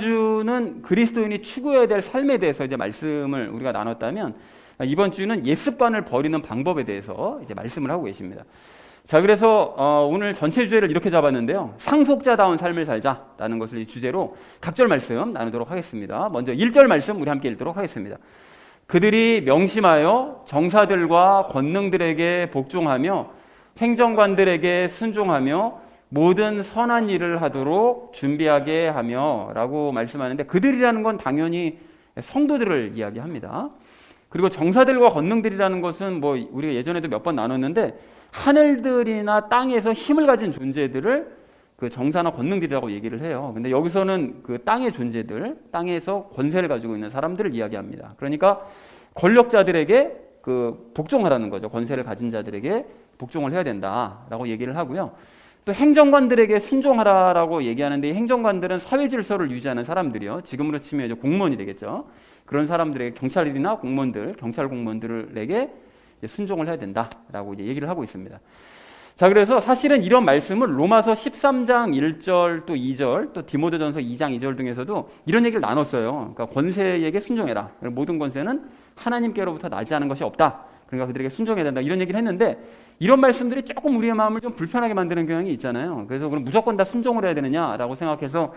지난주는 그리스도인이 추구해야 될 삶에 대해서 이제 말씀을 우리가 나눴다면 이번 주는 옛 습관을 버리는 방법에 대해서 이제 말씀을 하고 계십니다. 자, 그래서 어, 오늘 전체 주제를 이렇게 잡았는데요. 상속자다운 삶을 살자라는 것을 이 주제로 각절 말씀 나누도록 하겠습니다. 먼저 1절 말씀 우리 함께 읽도록 하겠습니다. 그들이 명심하여 정사들과 권능들에게 복종하며 행정관들에게 순종하며 모든 선한 일을 하도록 준비하게 하며 라고 말씀하는데 그들이라는 건 당연히 성도들을 이야기합니다. 그리고 정사들과 권능들이라는 것은 뭐 우리가 예전에도 몇 번 나눴는데 하늘들이나 땅에서 힘을 가진 존재들을 그 정사나 권능들이라고 얘기를 해요. 근데 여기서는 그 땅의 존재들, 땅에서 권세를 가지고 있는 사람들을 이야기합니다. 그러니까 권력자들에게 그 복종하라는 거죠. 권세를 가진 자들에게 복종을 해야 된다라고 얘기를 하고요. 또 행정관들에게 순종하라라고 얘기하는데 이 행정관들은 사회 질서를 유지하는 사람들이요. 지금으로 치면 이제 공무원이 되겠죠. 그런 사람들에게 경찰이나 공무원들, 경찰 공무원들에게 순종을 해야 된다라고 이제 얘기를 하고 있습니다. 자, 그래서 사실은 이런 말씀을 로마서 13장 1절 또 2절 또 디모데전서 2장 2절 등에서도 이런 얘기를 나눴어요. 그러니까 권세에게 순종해라. 모든 권세는 하나님께로부터 나지 않은 것이 없다. 그러니까 그들에게 순종해야 된다. 이런 얘기를 했는데 이런 말씀들이 조금 우리의 마음을 좀 불편하게 만드는 경향이 있잖아요. 그래서 그럼 무조건 다 순종을 해야 되느냐라고 생각해서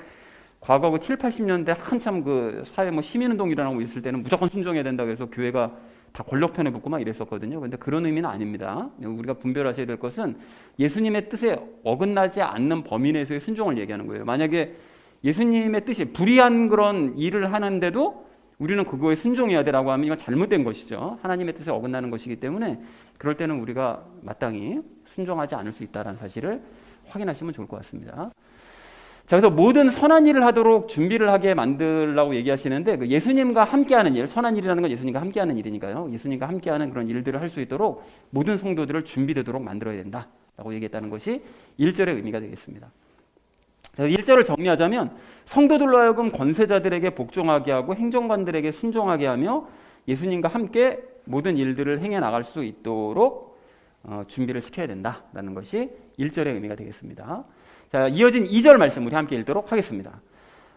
과거 그 7, 80년대 한참 그 사회 뭐 시민운동 일어나고 있을 때는 무조건 순종해야 된다 그래서 교회가 다 권력 편에 붙고 막 이랬었거든요. 근데 그런 의미는 아닙니다. 우리가 분별하셔야 될 것은 예수님의 뜻에 어긋나지 않는 범위 내에서의 순종을 얘기하는 거예요. 만약에 예수님의 뜻이 불의한 그런 일을 하는데도 우리는 그거에 순종해야 되라고 하면 이건 잘못된 것이죠. 하나님의 뜻에 어긋나는 것이기 때문에 그럴 때는 우리가 마땅히 순종하지 않을 수 있다는 사실을 확인하시면 좋을 것 같습니다. 자, 그래서 모든 선한 일을 하도록 준비를 하게 만들라고 얘기하시는데 그 예수님과 함께하는 일, 선한 일이라는 건 예수님과 함께하는 일이니까요. 예수님과 함께하는 그런 일들을 할 수 있도록 모든 성도들을 준비되도록 만들어야 된다라고 얘기했다는 것이 1절의 의미가 되겠습니다. 자, 1절을 정리하자면 성도들로 하여금 권세자들에게 복종하게 하고 행정관들에게 순종하게 하며 예수님과 함께 모든 일들을 행해 나갈 수 있도록 어, 준비를 시켜야 된다라는 것이 1절의 의미가 되겠습니다. 자, 이어진 2절 말씀 우리 함께 읽도록 하겠습니다.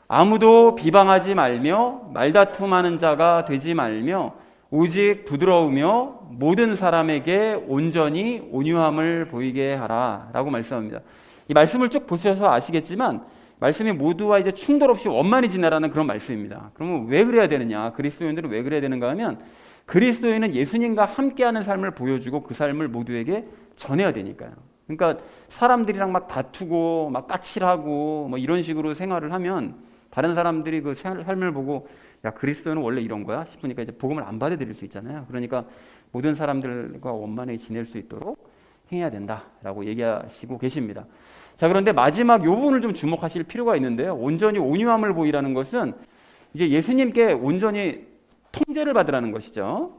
아무도 비방하지 말며 말다툼하는 자가 되지 말며 오직 부드러우며 모든 사람에게 온전히 온유함을 보이게 하라라고 말씀합니다. 이 말씀을 쭉 보셔서 아시겠지만 말씀이 모두와 이제 충돌 없이 원만히 지내라는 그런 말씀입니다. 그러면 왜 그래야 되느냐? 그리스도인들은 왜 그래야 되는가 하면 그리스도인은 예수님과 함께하는 삶을 보여주고 그 삶을 모두에게 전해야 되니까요. 그러니까 사람들이랑 막 다투고 막 까칠하고 뭐 이런 식으로 생활을 하면 다른 사람들이 그 삶을 보고 야 그리스도는 원래 이런 거야 싶으니까 이제 복음을 안 받아들일 수 있잖아요. 그러니까 모든 사람들과 원만하게 지낼 수 있도록 행해야 된다라고 얘기하시고 계십니다. 자 그런데 마지막 요 부분을 좀 주목하실 필요가 있는데요. 온전히 온유함을 보이라는 것은 이제 예수님께 온전히 통제를 받으라는 것이죠.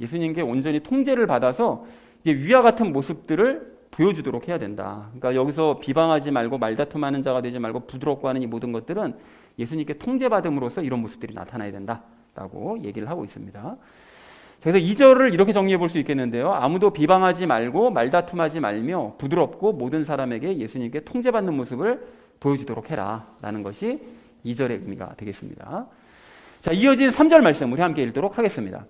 예수님께 온전히 통제를 받아서 이제 위와 같은 모습들을 보여주도록 해야 된다. 그러니까 여기서 비방하지 말고 말다툼하는 자가 되지 말고 부드럽고 하는 이 모든 것들은 예수님께 통제받음으로써 이런 모습들이 나타나야 된다라고 얘기를 하고 있습니다. 그래서 2절을 이렇게 정리해 볼 수 있겠는데요. 아무도 비방하지 말고 말다툼하지 말며 부드럽고 모든 사람에게 예수님께 통제받는 모습을 보여주도록 해라. 라는 것이 2절의 의미가 되겠습니다. 자, 이어진 3절 말씀 우리 함께 읽도록 하겠습니다.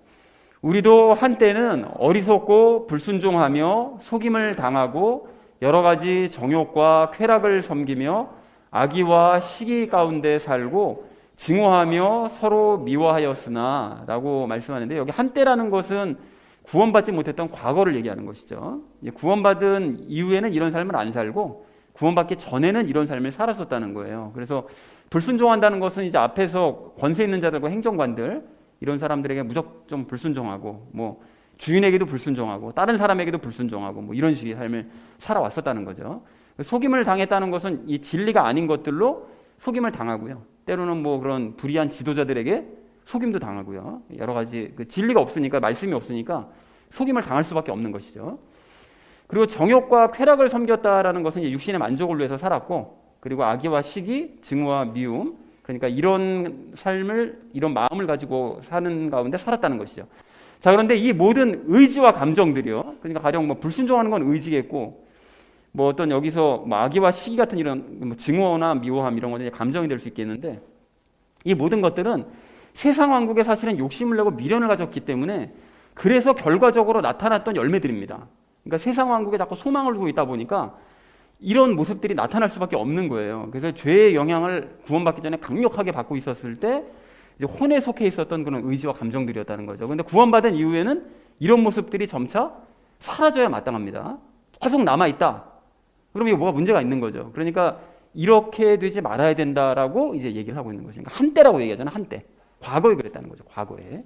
우리도 한때는 어리석고 불순종하며 속임을 당하고 여러 가지 정욕과 쾌락을 섬기며 악의와 시기 가운데 살고 증오하며 서로 미워하였으나 라고 말씀하는데 여기 한때라는 것은 구원받지 못했던 과거를 얘기하는 것이죠. 구원받은 이후에는 이런 삶을 안 살고 구원받기 전에는 이런 삶을 살았었다는 거예요. 그래서 불순종한다는 것은 이제 앞에서 권세 있는 자들과 행정관들 이런 사람들에게 무조건 불순종하고 뭐 주인에게도 불순종하고 다른 사람에게도 불순종하고 뭐 이런 식의 삶을 살아왔었다는 거죠. 속임을 당했다는 것은 이 진리가 아닌 것들로 속임을 당하고요. 때로는 뭐 그런 불의한 지도자들에게 속임도 당하고요. 여러 가지 그 진리가 없으니까 말씀이 없으니까 속임을 당할 수밖에 없는 것이죠. 그리고 정욕과 쾌락을 섬겼다라는 것은 육신의 만족을 위해서 살았고 그리고 악의와 시기, 증오와 미움 그러니까 이런 삶을 이런 마음을 가지고 사는 가운데 살았다는 것이죠. 자 그런데 이 모든 의지와 감정들이요. 그러니까 가령 뭐 불순종하는 건 의지겠고 뭐 어떤 여기서 뭐 악의와 시기 같은 이런 뭐 증오나 미워함 이런 것들이 감정이 될 수 있겠는데 이 모든 것들은 세상 왕국에 사실은 욕심을 내고 미련을 가졌기 때문에 그래서 결과적으로 나타났던 열매들입니다. 그러니까 세상 왕국에 자꾸 소망을 두고 있다 보니까 이런 모습들이 나타날 수밖에 없는 거예요. 그래서 죄의 영향을 구원받기 전에 강력하게 받고 있었을 때 이제 혼에 속해 있었던 그런 의지와 감정들이었다는 거죠. 근데 구원받은 이후에는 이런 모습들이 점차 사라져야 마땅합니다. 계속 남아 있다. 그럼 이게 뭐가 문제가 있는 거죠. 그러니까 이렇게 되지 말아야 된다라고 이제 얘기를 하고 있는 거죠. 그러니까 한때라고 얘기하잖아요. 한때. 과거에 그랬다는 거죠. 과거에.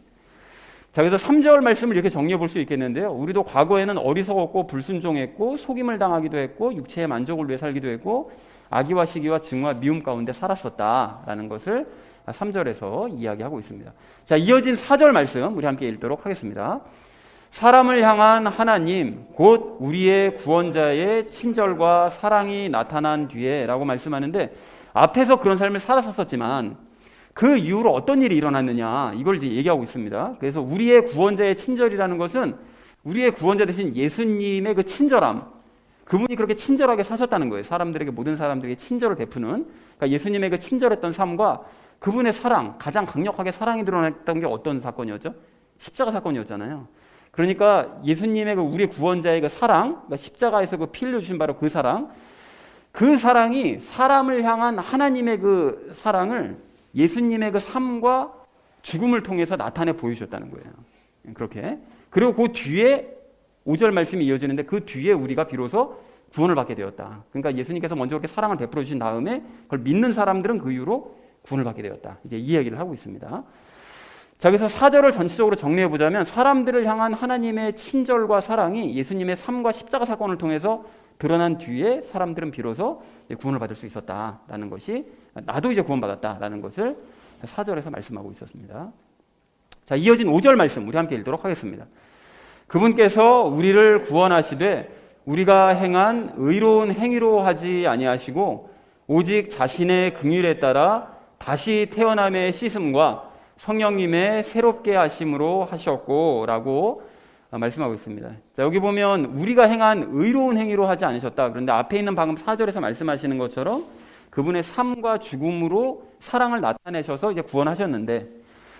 자, 그래서 3절 말씀을 이렇게 정리해 볼 수 있겠는데요. 우리도 과거에는 어리석었고 불순종했고 속임을 당하기도 했고 육체의 만족을 위해 살기도 했고 악의와 시기와 증오와 미움 가운데 살았었다라는 것을 3절에서 이야기하고 있습니다. 자, 이어진 4절 말씀 우리 함께 읽도록 하겠습니다. 사람을 향한 하나님 곧 우리의 구원자의 친절과 사랑이 나타난 뒤에 라고 말씀하는데 앞에서 그런 삶을 살았었지만 그 이후로 어떤 일이 일어났느냐 이걸 이제 얘기하고 있습니다. 그래서 우리의 구원자의 친절이라는 것은 우리의 구원자 대신 예수님의 그 친절함 그분이 그렇게 친절하게 사셨다는 거예요. 사람들에게 모든 사람들에게 친절을 베푸는 그러니까 예수님의 그 친절했던 삶과 그분의 사랑 가장 강력하게 사랑이 드러났던 게 어떤 사건이었죠? 십자가 사건이었잖아요. 그러니까 예수님의 그 우리 구원자의 그 사랑, 그러니까 십자가에서 그피 흘려 주신 바로 그 사랑, 그 사랑이 사람을 향한 하나님의 그 사랑을 예수님의 그 삶과 죽음을 통해서 나타내 보여주셨다는 거예요. 그렇게. 그리고 그 뒤에 5절 말씀이 이어지는데 그 뒤에 우리가 비로소 구원을 받게 되었다. 그러니까 예수님께서 먼저 그렇게 사랑을 베풀어 주신 다음에 그걸 믿는 사람들은 그 이후로 구원을 받게 되었다. 이제 이 이야기를 하고 있습니다. 자, 그래서 사절을 전체적으로 정리해 보자면 사람들을 향한 하나님의 친절과 사랑이 예수님의 삶과 십자가 사건을 통해서 드러난 뒤에 사람들은 비로소 구원을 받을 수 있었다라는 것이 나도 이제 구원받았다라는 것을 사절에서 말씀하고 있었습니다. 자, 이어진 5절 말씀 우리 함께 읽도록 하겠습니다. 그분께서 우리를 구원하시되 우리가 행한 의로운 행위로 하지 아니하시고 오직 자신의 긍휼에 따라 다시 태어남의 씻음과 성령님의 새롭게 하심으로 하셨고라고 말씀하고 있습니다. 자, 여기 보면 우리가 행한 의로운 행위로 하지 않으셨다. 그런데 앞에 있는 방금 4절에서 말씀하시는 것처럼 그분의 삶과 죽음으로 사랑을 나타내셔서 이제 구원하셨는데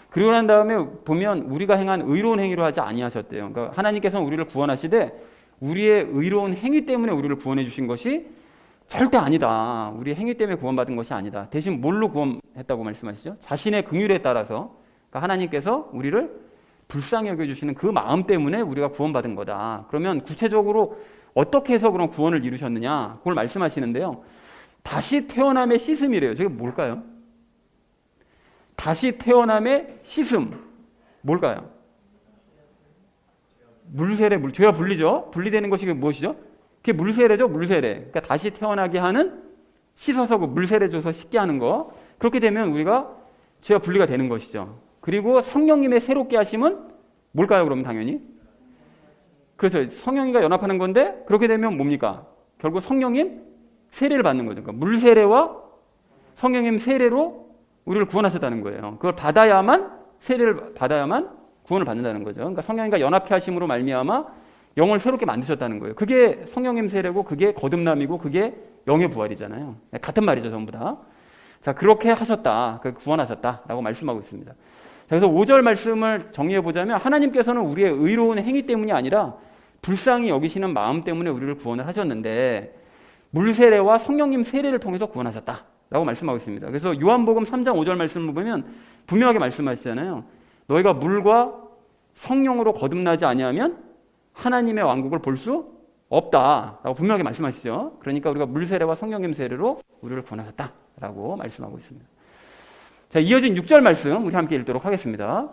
그리고 난 다음에 보면 우리가 행한 의로운 행위로 하지 아니하셨대요. 그러니까 하나님께서는 우리를 구원하시되 우리의 의로운 행위 때문에 우리를 구원해 주신 것이 절대 아니다. 우리 행위 때문에 구원받은 것이 아니다. 대신 뭘로 구원했다고 말씀하시죠? 자신의 긍휼에 따라서 그러니까 하나님께서 우리를 불쌍히 여겨주시는 그 마음 때문에 우리가 구원받은 거다. 그러면 구체적으로 어떻게 해서 그런 구원을 이루셨느냐? 그걸 말씀하시는데요. 다시 태어남의 씻음이래요. 저게 뭘까요? 다시 태어남의 씻음. 뭘까요? 물세례, 물, 죄가 분리죠? 분리되는 것이 무엇이죠? 그게 물세례죠, 물세례. 그러니까 다시 태어나게 하는 씻어서 그 물세례 줘서 씻게 하는 거. 그렇게 되면 우리가 죄가 분리가 되는 것이죠. 그리고 성령님의 새롭게 하심은 뭘까요, 그럼 당연히? 그렇죠. 성령이가 연합하는 건데 그렇게 되면 뭡니까? 결국 성령님 세례를 받는 거죠. 그러니까 물세례와 성령님 세례로 우리를 구원하셨다는 거예요. 그걸 받아야만 세례를 받아야만 구원을 받는다는 거죠. 그러니까 성령님과 연합해 하심으로 말미암아 영을 새롭게 만드셨다는 거예요. 그게 성령님 세례고 그게 거듭남이고 그게 영의 부활이잖아요. 네, 같은 말이죠, 전부 다. 자, 그렇게 하셨다. 그 구원하셨다라고 말씀하고 있습니다. 자, 그래서 5절 말씀을 정리해 보자면 하나님께서는 우리의 의로운 행위 때문이 아니라 불쌍히 여기시는 마음 때문에 우리를 구원을 하셨는데 물 세례와 성령님 세례를 통해서 구원하셨다 라고 말씀하고 있습니다. 그래서 요한복음 3장 5절 말씀을 보면 분명하게 말씀하시잖아요. 너희가 물과 성령으로 거듭나지 아니하면 하나님의 왕국을 볼 수 없다라고 분명하게 말씀하시죠. 그러니까 우리가 물 세례와 성령님 세례로 우리를 구원하셨다라고 말씀하고 있습니다. 자, 이어진 6절 말씀 우리 함께 읽도록 하겠습니다.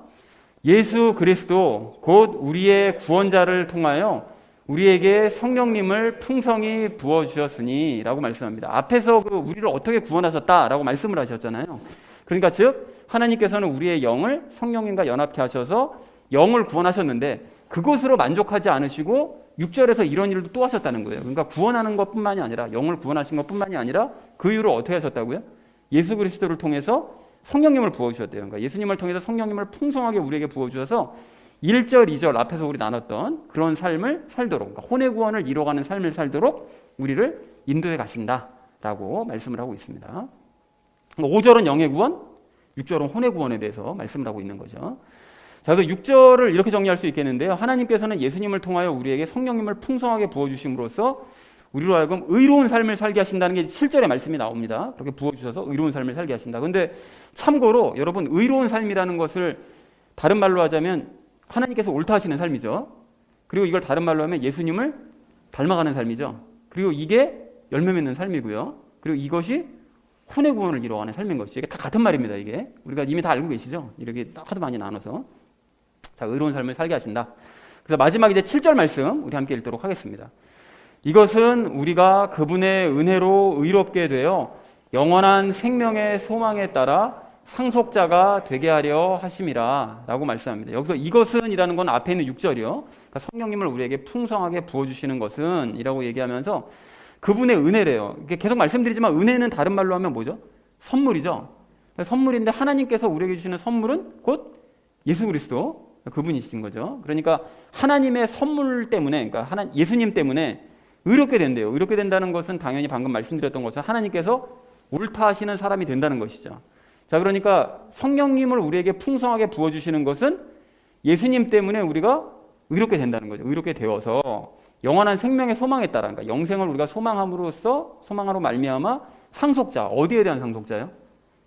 예수 그리스도 곧 우리의 구원자를 통하여 우리에게 성령님을 풍성히 부어 주셨으니라고 말씀합니다. 앞에서 그 우리를 어떻게 구원하셨다라고 말씀을 하셨잖아요. 그러니까 즉 하나님께서는 우리의 영을 성령님과 연합케 하셔서 영을 구원하셨는데 그것으로 만족하지 않으시고 6절에서 이런 일도 또 하셨다는 거예요. 그러니까 구원하는 것뿐만이 아니라 영을 구원하신 것뿐만이 아니라 그 이후로 어떻게 하셨다고요? 예수 그리스도를 통해서 성령님을 부어 주셨대요. 그러니까 예수님을 통해서 성령님을 풍성하게 우리에게 부어 주셔서 1절, 2절 앞에서 우리 나눴던 그런 삶을 살도록 그러니까 혼의 구원을 이뤄가는 삶을 살도록 우리를 인도해 가신다라고 말씀을 하고 있습니다. 5절은 영의 구원, 6절은 혼의 구원에 대해서 말씀을 하고 있는 거죠. 자, 그래서 6절을 이렇게 정리할 수 있겠는데요. 하나님께서는 예수님을 통하여 우리에게 성령님을 풍성하게 부어주심으로써 우리로 하여금 의로운 삶을 살게 하신다는 게 7절의 말씀이 나옵니다. 그렇게 부어주셔서 의로운 삶을 살게 하신다. 근데 참고로 여러분, 의로운 삶이라는 것을 다른 말로 하자면 하나님께서 옳다 하시는 삶이죠. 그리고 이걸 다른 말로 하면 예수님을 닮아가는 삶이죠. 그리고 이게 열매 맺는 삶이고요. 그리고 이것이 혼의 구원을 이루어가는 삶인 것이죠. 이게 다 같은 말입니다. 이게 우리가 이미 다 알고 계시죠. 이렇게 하도 많이 나눠서 자 의로운 삶을 살게 하신다. 그래서 마지막 이제 7절 말씀 우리 함께 읽도록 하겠습니다. 이것은 우리가 그분의 은혜로 의롭게 되어 영원한 생명의 소망에 따라 상속자가 되게 하려 하심이라 라고 말씀합니다. 여기서 이것은 이라는 건 앞에 있는 6절이요. 그러니까 성령님을 우리에게 풍성하게 부어주시는 것은 이라고 얘기하면서 그분의 은혜래요. 계속 말씀드리지만 은혜는 다른 말로 하면 뭐죠? 선물이죠. 선물인데 하나님께서 우리에게 주시는 선물은 곧 예수 그리스도 그분이신 거죠. 그러니까 하나님의 선물 때문에, 그러니까 하나 예수님 때문에 의롭게 된대요. 의롭게 된다는 것은 당연히 방금 말씀드렸던 것처럼 하나님께서 옳다 하시는 사람이 된다는 것이죠. 자, 그러니까 성령님을 우리에게 풍성하게 부어주시는 것은 예수님 때문에 우리가 의롭게 된다는 거죠. 의롭게 되어서 영원한 생명의 소망에 따라, 그러니까 영생을 우리가 소망함으로써 소망하로 말미암아 상속자 어디에 대한 상속자요?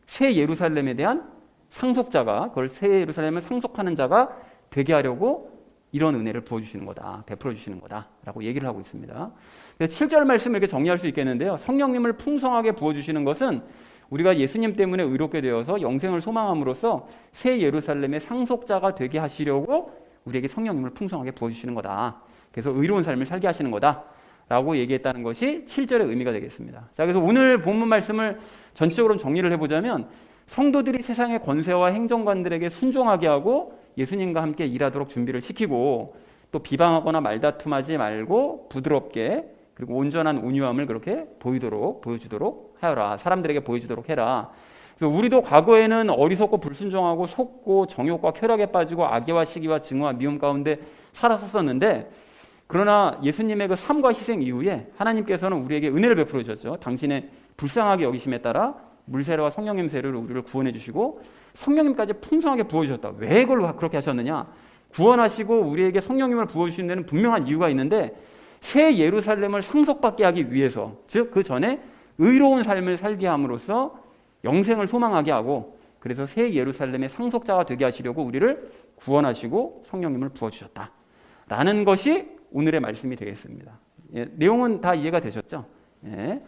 새 예루살렘에 대한 상속자가 그걸 새 예루살렘을 상속하는 자가 되게 하려고 이런 은혜를 부어주시는 거다, 베풀어 주시는 거다 라고 얘기를 하고 있습니다. 7절 말씀을 이렇게 정리할 수 있겠는데요. 성령님을 풍성하게 부어주시는 것은 우리가 예수님 때문에 의롭게 되어서 영생을 소망함으로써 새 예루살렘의 상속자가 되게 하시려고 우리에게 성령님을 풍성하게 부어주시는 거다. 그래서 의로운 삶을 살게 하시는 거다. 라고 얘기했다는 것이 7절의 의미가 되겠습니다. 자, 그래서 오늘 본문 말씀을 전체적으로 정리를 해보자면 성도들이 세상의 권세와 행정관들에게 순종하게 하고 예수님과 함께 일하도록 준비를 시키고 또 비방하거나 말다툼하지 말고 부드럽게 그리고 온전한 온유함을 그렇게 보이도록 보여주도록 하여라 사람들에게 보여주도록 해라. 그래서 우리도 과거에는 어리석고 불순종하고 속고 정욕과 쾌락에 빠지고 악의와 시기와 증오와 미움 가운데 살았었는데 그러나 예수님의 그 삶과 희생 이후에 하나님께서는 우리에게 은혜를 베풀어 주셨죠. 당신의 불쌍하게 여기심에 따라 물세례와 성령님 세례로 우리를 구원해 주시고 성령님까지 풍성하게 부어 주셨다. 왜 그걸 그렇게 하셨느냐? 구원하시고 우리에게 성령님을 부어 주신 데는 분명한 이유가 있는데 새 예루살렘을 상속받게 하기 위해서 즉 그 전에 의로운 삶을 살게 함으로써 영생을 소망하게 하고 그래서 새 예루살렘의 상속자가 되게 하시려고 우리를 구원하시고 성령님을 부어 주셨다. 라는 것이 오늘의 말씀이 되겠습니다. 예, 내용은 다 이해가 되셨죠? 예.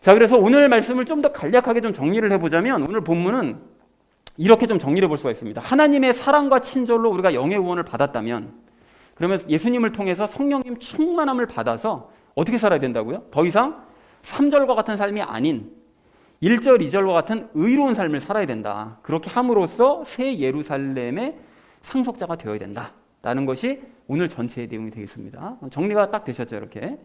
자, 그래서 오늘 말씀을 좀 더 간략하게 좀 정리를 해보자면 오늘 본문은 이렇게 좀 정리해 볼 수가 있습니다. 하나님의 사랑과 친절로 우리가 영의 구원을 받았다면 그러면 예수님을 통해서 성령님 충만함을 받아서 어떻게 살아야 된다고요? 더 이상 3절과 같은 삶이 아닌 1절, 2절과 같은 의로운 삶을 살아야 된다. 그렇게 함으로써 새 예루살렘의 상속자가 되어야 된다. 라는 것이 오늘 전체의 내용이 되겠습니다. 정리가 딱 되셨죠, 이렇게.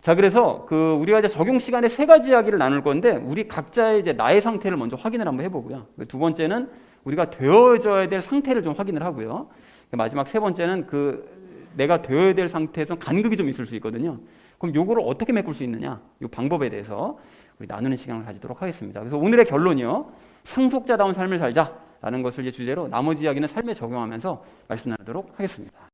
자, 그래서 그 우리가 이제 적용 시간에 세 가지 이야기를 나눌 건데 우리 각자의 이제 나의 상태를 먼저 확인을 한번 해보고요. 두 번째는 우리가 되어져야 될 상태를 좀 확인을 하고요. 마지막 세 번째는 그 내가 되어야 될 상태에 좀 간극이 좀 있을 수 있거든요. 그럼 요거를 어떻게 메꿀 수 있느냐? 이 방법에 대해서 우리 나누는 시간을 가지도록 하겠습니다. 그래서 오늘의 결론이요. 상속자다운 삶을 살자라는 것을 이제 주제로 나머지 이야기는 삶에 적용하면서 말씀 나누도록 하겠습니다.